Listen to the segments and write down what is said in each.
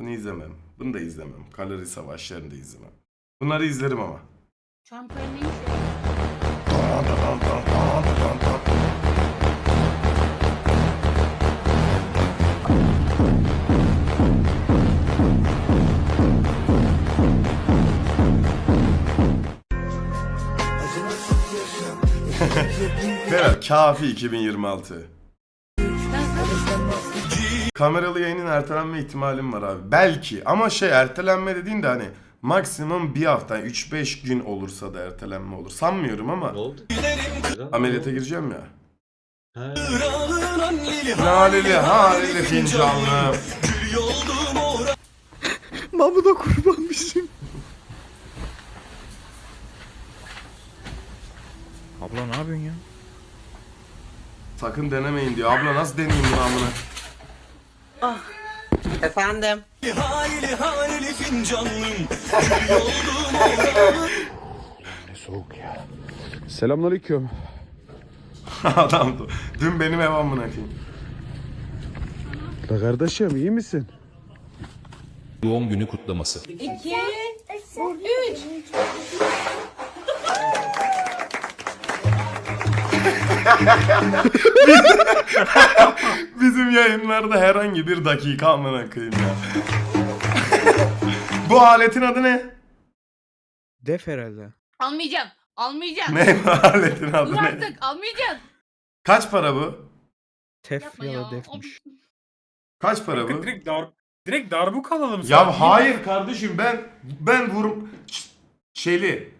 Bunu izlemem. Bunu da izlemem. Kalori savaşlarını da izlemem. Bunları izlerim ama. Neymiş? Evet, Kafi 2026. Kameralı yayının ertelenme ihtimalim var abi. Belki ama şey ertelenme dediğin de hani maksimum bir hafta 3-5 gün olursa da ertelenme olur. Sanmıyorum ama Ne oldu? ameliyata gireceğim ya. Ha. Laleli halili fincanlı. Mahmut'a kurban bizim. Abla ne yapıyorsun ya? Sakın denemeyin diyor. Abla nasıl deneyeyim bunu amına? Efendim. Selamünaleyküm. Adam da- dün benim ev amına koyayım. La kardeşim iyi misin? Doğum günü kutlaması. Bizim yayınlarda herhangi bir dakika amına koyayım ya. Bu aletin adı ne? Def herhalde. Almayacağım. Almayacağım. Ne bu aletin adı Dur ne? artık almayacağım. Kaç para bu? Tef Yapma ya ya. da defmiş. Kaç para bu? Direkt dar direkt darbuka alalım sana. Ya hayır kardeşim ben ben vurum ç- şeyli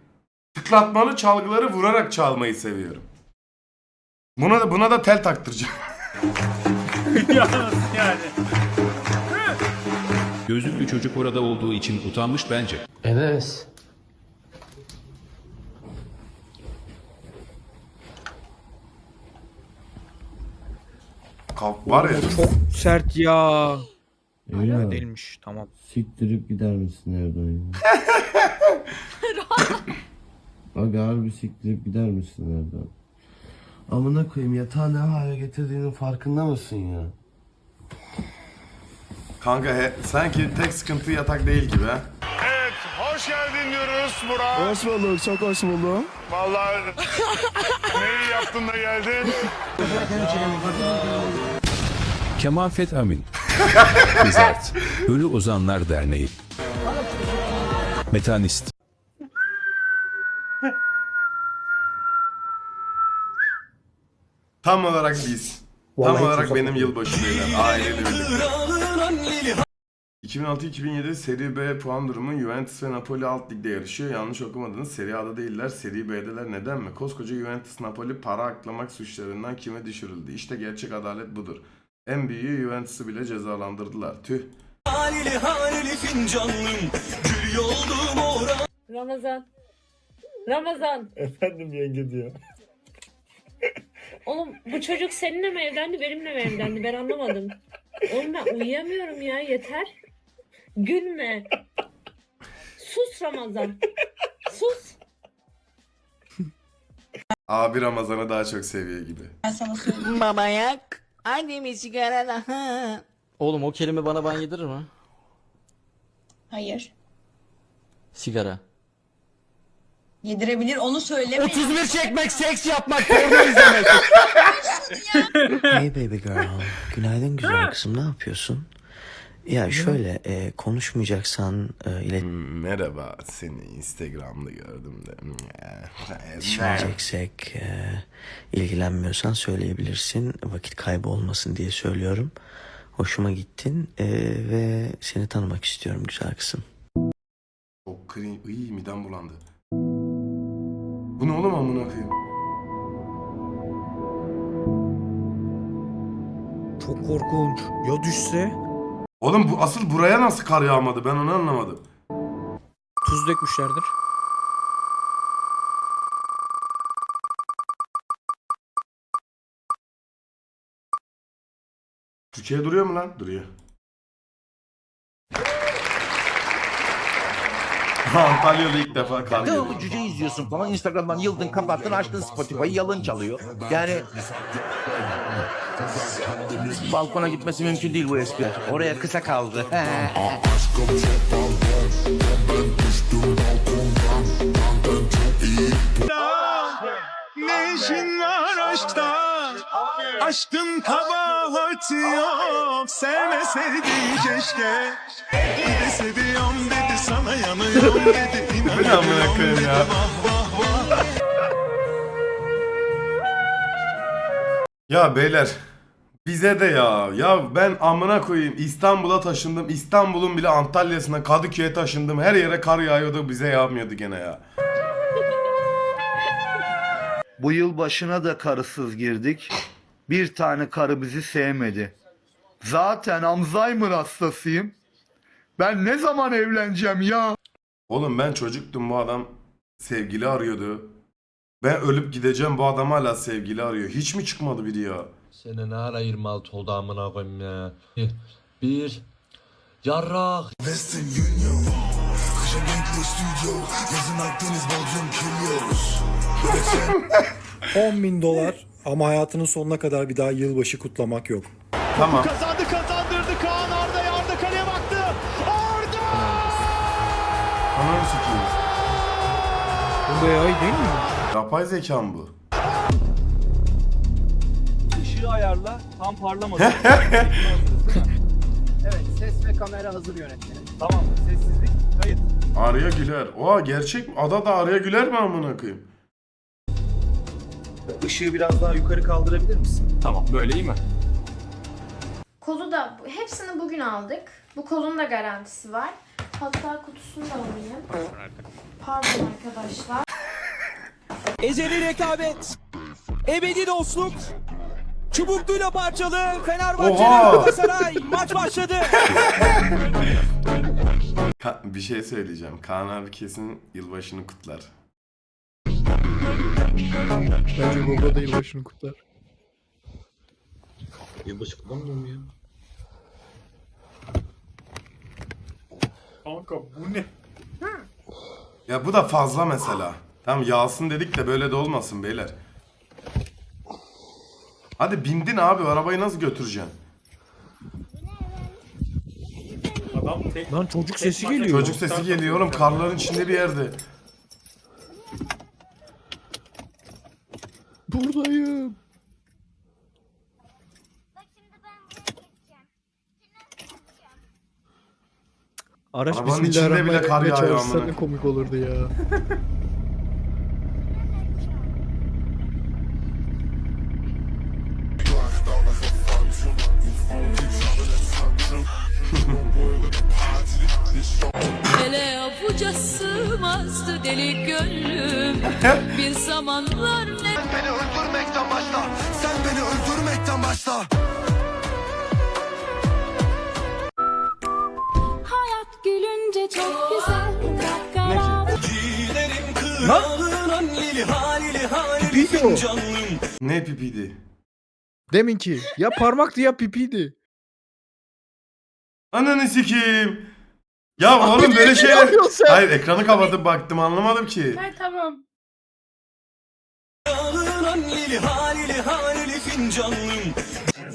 tıklatmalı çalgıları vurarak çalmayı seviyorum. Buna da buna da tel taktıracağım. ya nasıl yani? Gözlüklü çocuk orada olduğu için utanmış bence. Enes. Kap var ya. Çok sert ya. Öyle mi? değilmiş tamam. Siktirip gider misin Erdoğan ya? Aga harbi siktirip gider misin Erdoğan? Amına koyayım yatağı ne hale getirdiğinin farkında mısın ya? Kanka he, sanki tek sıkıntı yatak değil gibi ha. Evet, hoş geldin diyoruz Burak. Hoş bulduk, çok hoş buldum. Vallahi neyi yaptın da geldin? Kemal Fethamin. Kızart. Ölü Ozanlar Derneği. Metanist. Tam olarak biz. Tam olarak benim yılbaşı beyler. Aileyle birlikte. 2006-2007 Seri B puan durumu Juventus ve Napoli alt ligde yarışıyor. Yanlış okumadınız. Seri A'da değiller. Seri B'deler. Neden mi? Koskoca Juventus Napoli para aklamak suçlarından kime düşürüldü? İşte gerçek adalet budur. En büyüğü Juventus'u bile cezalandırdılar. Tüh. Ramazan. Ramazan. Efendim yenge diyor. Oğlum bu çocuk seninle mi evlendi benimle mi evlendi ben anlamadım. Oğlum ben uyuyamıyorum ya yeter. Gülme. Sus Ramazan. Sus. Abi Ramazan'ı daha çok seviyor gibi. Babayak. Hadi bir sigara daha. Oğlum o kelime bana ban yedirir mi? Hayır. Sigara. Yedirebilir onu söyleme. 31 çekmek, seks yapmak, porno izlemek. Hey baby girl. Günaydın güzel kızım ne yapıyorsun? Ya şöyle e, konuşmayacaksan e, Merhaba seni Instagram'da gördüm de. iletişmeyeceksek e, ilgilenmiyorsan söyleyebilirsin. Vakit kaybı olmasın diye söylüyorum. Hoşuma gittin e, ve seni tanımak istiyorum güzel kızım. Çok kri... Iy midem bulandı. Bu ne oğlum amına koyayım? Çok korkunç. Ya düşse? Oğlum bu asıl buraya nasıl kar yağmadı ben onu anlamadım. Tuz dökmüşlerdir. Türkiye duruyor mu lan? Duruyor. Antalya'da ilk defa kar Devamlı yağıyor. cüce izliyorsun falan Instagram'dan yıldın kapattın açtın Spotify'ı yalın çalıyor. Yani Balkona gitmesi mümkün değil bu eskiler. Oraya kısa kaldı. Ne işin var aşkta? Aşkın kabahati yok. Sevmeseydin keşke. Bir de seviyorum Bu amına koyayım ya? Ya beyler bize de ya. Ya ben amına koyayım İstanbul'a taşındım. İstanbul'un bile Antalya'sına, Kadıköy'e taşındım. Her yere kar yağıyordu. Bize yağmıyordu gene ya. Bu yıl başına da karısız girdik. Bir tane karı bizi sevmedi. Zaten Alzheimer hastasıyım. Ben ne zaman evleneceğim ya? Oğlum ben çocuktum bu adam sevgili arıyordu. Ben ölüp gideceğim bu adam hala sevgili arıyor. Hiç mi çıkmadı biri ya? Sene ne ara 26 oldu amına koyayım ya. Bir. Yarrak. 10 bin dolar ama hayatının sonuna kadar bir daha yılbaşı kutlamak yok. Tamam. Kazandı kazandırdı Bu AI değil mi? Yapay zeka mı bu? Işığı ayarla. Tam parlamadı. Evet ses ve kamera hazır yönetmenim. tamam. Sessizlik. Kayıt. Arya Güler. Oha gerçek mi? Ada da Arya Güler mi amına koyayım? Işığı biraz daha yukarı kaldırabilir misin? Tamam böyle iyi mi? Kolu da hepsini bugün aldık. Bu kolun da garantisi var. Hatta kutusunu da alayım. Pardon arkadaşlar. Ezeli rekabet. Ebedi dostluk. Çubukluyla parçalı Fenerbahçe Oha! Galatasaray maç başladı. Ka- bir şey söyleyeceğim. Kaan abi kesin yılbaşını kutlar. Bence Gogo da yılbaşını kutlar. Yılbaşı kutlamıyor mu ya? Kanka bu ne? Ya bu da fazla mesela. Tamam yağsın dedik de böyle de olmasın beyler. Hadi bindin abi arabayı nasıl götüreceksin? Adam tek... Lan çocuk sesi geliyor. Çocuk sesi geliyor oğlum karların içinde bir yerde. Buradayım. Araç Arabanın içinde bile kar yağıyor amına. ne komik olurdu ya. Ele avuca sığmazdı deli gönlüm. Bir zamanlar ne... Beni öldürmekten başla. Sen beni öldürmekten başla. O. Ne pipiydi? Deminki. Ya parmaktı ya pipiydi. Ananı sikeyim. Ya oğlum böyle şeyler... yapıyorsun sen? Hayır ekranı kapatıp baktım anlamadım ki. Hayır tamam.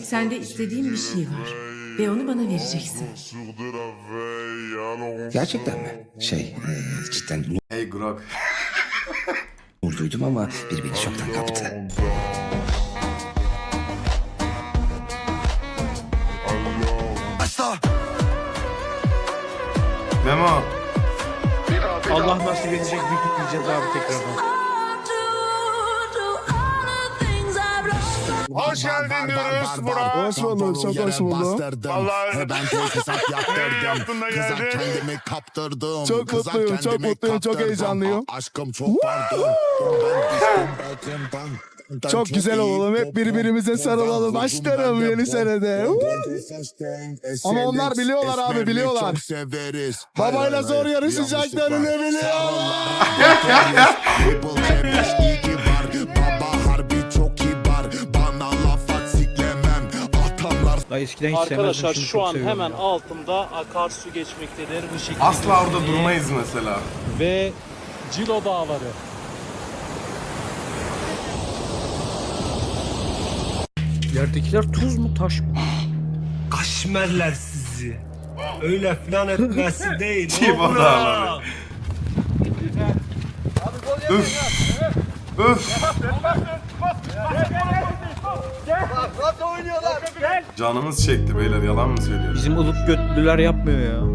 Sende istediğin bir şey var ve onu bana vereceksin. Gerçekten mi? Şey, cidden Hey Grok. Duydum ama biri beni çoktan kaptı. Başla. Memo. Allah nasip edecek bir kutleyeceğiz abi tekrardan. Hoş geldin diyoruz Burak. Hoş bulduk, çok hoş bulduk. Vallahi ben tek hesap yaptırdım. Kıza kendimi kaptırdım. Çok mutluyum, çok mutluyum, çok heyecanlıyım. Aşkım çok vardı. Çok güzel olalım. Hep birbirimize sarılalım. Başlarım yeni senede. Ama onlar biliyorlar abi, biliyorlar. Çok severiz. Babayla zor yarışacaklarını biliyorlar. Daha eskiden hiç Arkadaşlar sevmezdim, şu an seviyorum hemen ya. altımda akarsu geçmektedir. Işık Asla orada durmayız mesela. Ve Cilo Dağları. Yerdekiler tuz mu taş mı? Kaşmerler sizi. Öyle filan etmesi değil. Ağladı. Üf. Üf. Canımız çekti beyler yalan mı söylüyorum? Bizim ılık götlüler yapmıyor ya.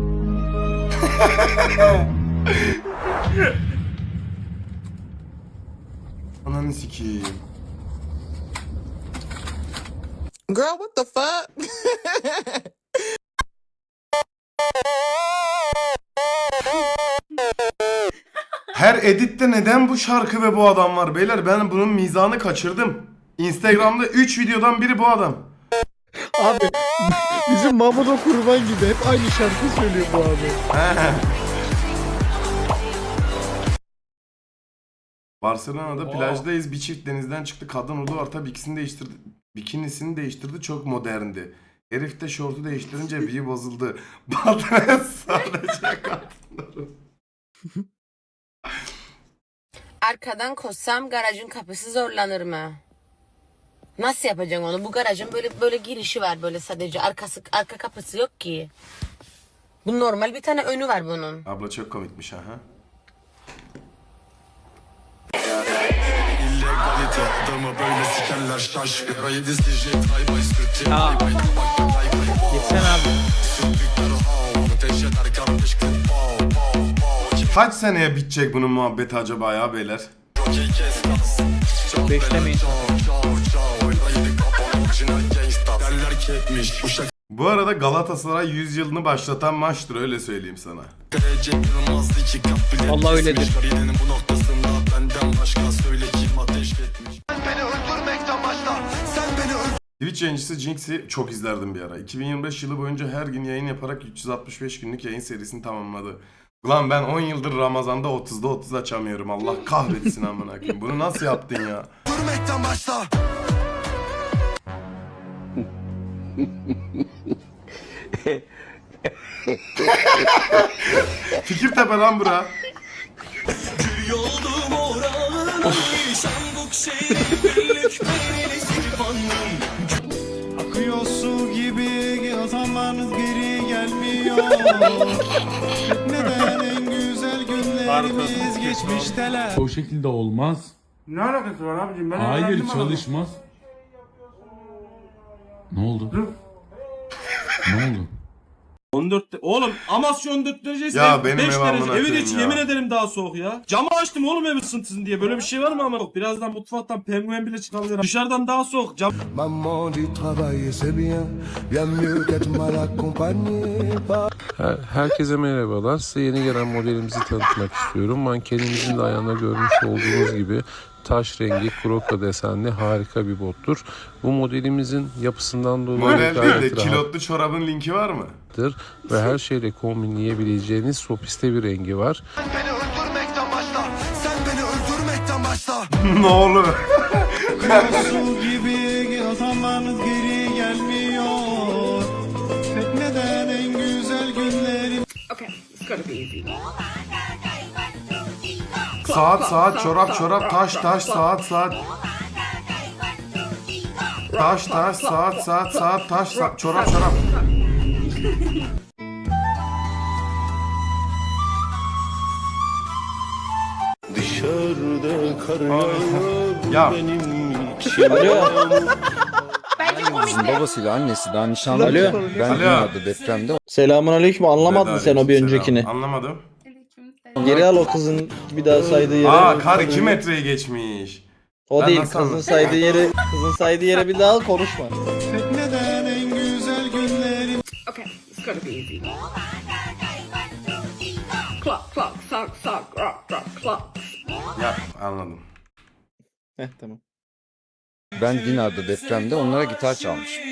Ananı sikeyim. Girl, what the fuck? Her editte neden bu şarkı ve bu adam var beyler? Ben bunun mizahını kaçırdım. Instagram'da 3 videodan biri bu adam. Abi bizim Mahmut'a kurban gibi hep aynı şarkı söylüyor bu abi. Barcelona'da plajdayız. Bir çift denizden çıktı. Kadın ulu var. Tabii ikisini değiştirdi. Bikinisini değiştirdi. Çok moderndi. Herif de şortu değiştirince bir bozuldu. Batıra sadece kadınları. Arkadan koşsam garajın kapısı zorlanır mı? Nasıl yapacaksın onu? Bu garajın böyle böyle girişi var böyle sadece arkası arka kapısı yok ki. Bu normal bir tane önü var bunun. Abla çok komikmiş ha. ha. İllegalite adamı böyle sikerler Rayı dizici tay bay sürtü. Gitsen abi. Kardeş Kaç seneye bitecek bunun muhabbeti acaba ya beyler? Jockey orijinal gangsta Derler ki etmiş bu şaka Bu arada Galatasaray 100 yılını başlatan maçtır öyle söyleyeyim sana. Allah öyledir. bu noktasında benden başka söyle kim ateş etmiş Twitch yayıncısı Jinx'i çok izlerdim bir ara. 2025 yılı boyunca her gün yayın yaparak 365 günlük yayın serisini tamamladı. Ulan ben 10 yıldır Ramazan'da 30'da 30 açamıyorum. Allah kahretsin amına koyayım. Bunu nasıl yaptın ya? Durmaktan başla Fikirtepe lan bura. Akıyor su gibi zaman geri gelmiyor. Neden en güzel günlerimiz geçmişteler. O şekilde olmaz. Ne alakası var abicim? Ben Hayır çalışmaz. Ne oldu? ne oldu? 14 oğlum Amasya 14 derece Ya benim ev amına koyayım ya. ederim daha soğuk ya. Camı açtım oğlum ev ısıntısın diye. Böyle bir şey var mı ama yok. Birazdan mutfaktan penguen bile çıkabilir. Dışarıdan daha soğuk. Cam Maman dit travailler c'est bien Bien mieux qu'être mal accompagné par Herkese merhabalar. Size yeni gelen modelimizi tanıtmak istiyorum. Mankenimizin de ayağına görmüş olduğunuz gibi taş rengi kroka desenli harika bir bottur. Bu modelimizin yapısından dolayı Model değil de gayet kilotlu çorabın linki var mı? Rahattır ve her şeyle kombinleyebileceğiniz sofiste bir rengi var. Beni öldürmekten başla Sen beni öldürmekten başla ne olur? su gibi o zaman geri gelmiyor. Neden en güzel günlerim Saat saat çorap çorap taş taş saat saat. Taş taş saat saat saat taş saat çorap çorap. Kar yağıyor Ya Babasıyla annesi daha nişanlı. Alo. Ben Alo. dünyada depremde Selamun aleyküm anlamadın sen o bir Selam. öncekini. Anlamadım. Geri al o kızın bir daha saydığı yere. Aa kar 2 metreyi geçmiş. O Ben değil kızın anladım? saydığı yere kızın saydığı yere bir daha al konuşma. Neden en güzel günlerim Ya anladım. Heh tamam. Ben Dinar'da depremde onlara gitar çalmışım.